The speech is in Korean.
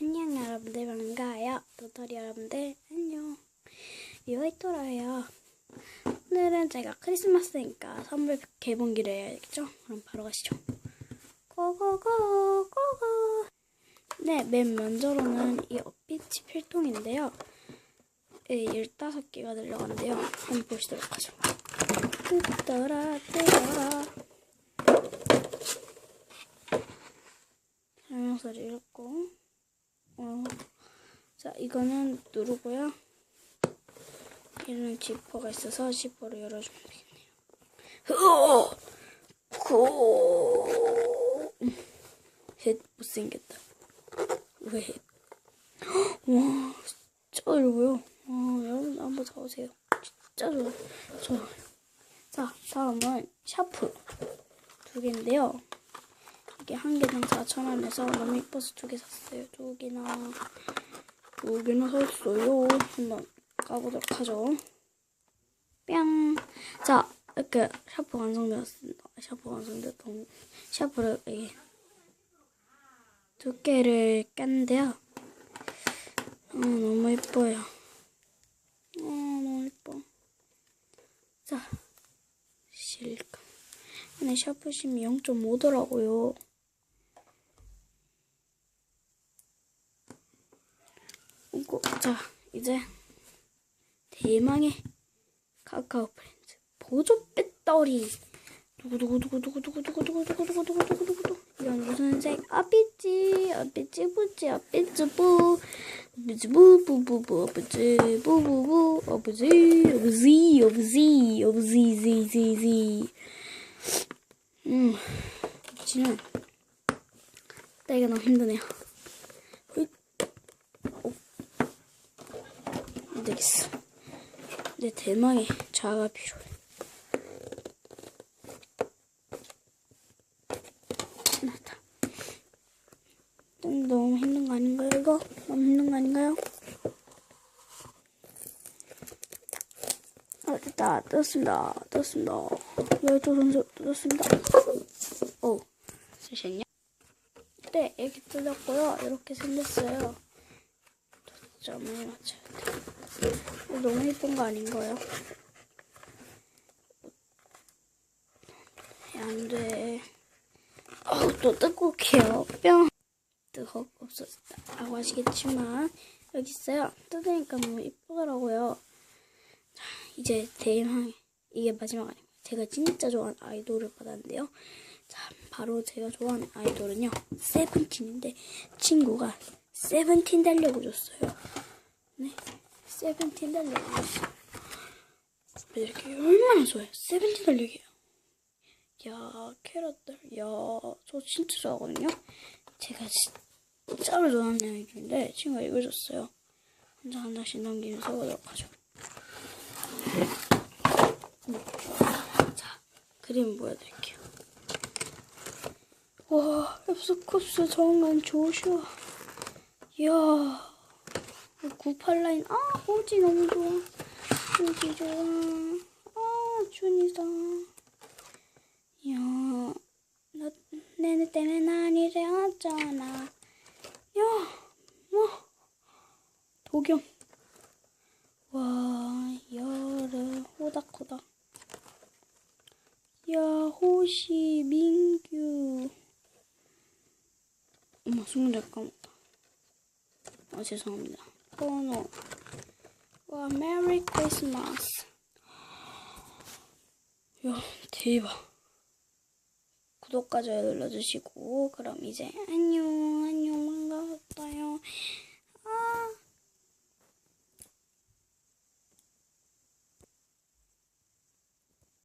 안녕 여러분들 반가워요. 도토리 여러분들 안녕. 유아이토라예요. 오늘은 제가 크리스마스니까 선물 개봉기를 해야겠죠? 그럼 바로 가시죠. 고고고 고고. 네, 맨 먼저로는 이 어피치 필통인데요. 예, 15개가 들려간대요. 한번 보시도록 하죠. 뜨더라 뜨더라. 설명서를 읽고 어, 자 이거는 누르고요. 얘는 지퍼가 있어서 지퍼를 열어주면 되겠네요. 고! 헷, 못생겼다. 왜? 헷? 와 진짜 어려워요. 와 여러분 한번 사오세요. 진짜 좋아요. 좋아요. 자 다음은 샤프. 두 개인데요 이게 한 개당 4,000원에서 너무 이뻐서 두 개 샀어요. 두 개나, 두 개나 샀어요. 한번 가보도록 하죠. 뿅! 자, 이렇게 샤프 완성되었습니다. 샤프 완성됐던, 샤프를, 이게, 두께를 깼는데요. 아, 너무 이뻐요. 아, 너무 이뻐. 자, 실감. 근데 샤프심이 0.5더라고요. 이거 자. 이제 대망의 카카오 프렌즈. 보조 배터리. 두구두구두구두구두구두구두구두구두구두구두구 이건 무슨 색 아삐찌 아삐찌 부찌 아삐찌 부 아삐찌 부부부부 아삐찌 부부부 아삐찌 아삐찌 아삐찌 아삐찌 지지지 음 지는 따기가 너무 힘드네요 되겠어. 내 대망의 자아가 필요해. 나다. 너무 힘든 거 아닌가요, 이거? 너무 힘든 거 아닌가요? 아, 됐다. 떴습니다. 떴습니다. 열두 선수 떴습니다. 오, 쓰셨냐? 네, 이렇게 뜯었고요. 이렇게 생겼어요. 맞춰야 돼. 너무 예쁜 거 아닌가요? 안 돼. 어우, 또 뜨거워요. 뿅. 뜨거 없어졌다라고 하시겠지만 여기 있어요. 뜯으니까 너무 이쁘더라고요. 자, 이제 대망 이게 마지막 아니고 제가 진짜 좋아하는 아이돌을 받았는데요. 자, 바로 제가 좋아하는 아이돌은요. 세븐틴인데 친구가 세븐틴 달려고 줬어요. 네, 세븐틴 달려고 줬어요. 이렇게 얼마나 좋아요. 세븐틴 달려기예요. 야, 캐럿들. 야, 저 진짜 좋아하거든요. 제가 진짜로 좋아하는 아이돌인데 친구가 이거 줬어요. 한 장씩 넘기면서 보도록 하죠. 자, 그림 보여드릴게요. 와, 앱스컵스 정말 조슈아. 이야, 98라인. 아, 호지 너무 좋아. 호지 좋아. 아, 준이다. 이야, 너, 내내 때문에 난 이래왔잖아. 야, 뭐, 도겸. 와, 여름, 호닥호닥. 야, 호시, 민규. 어머, 순간 까먹다. 아, 죄송합니다. 번호. 와, 메리 크리스마스. 야, 대박. 구독과 좋아요 눌러주시고, 그럼 이제 안녕.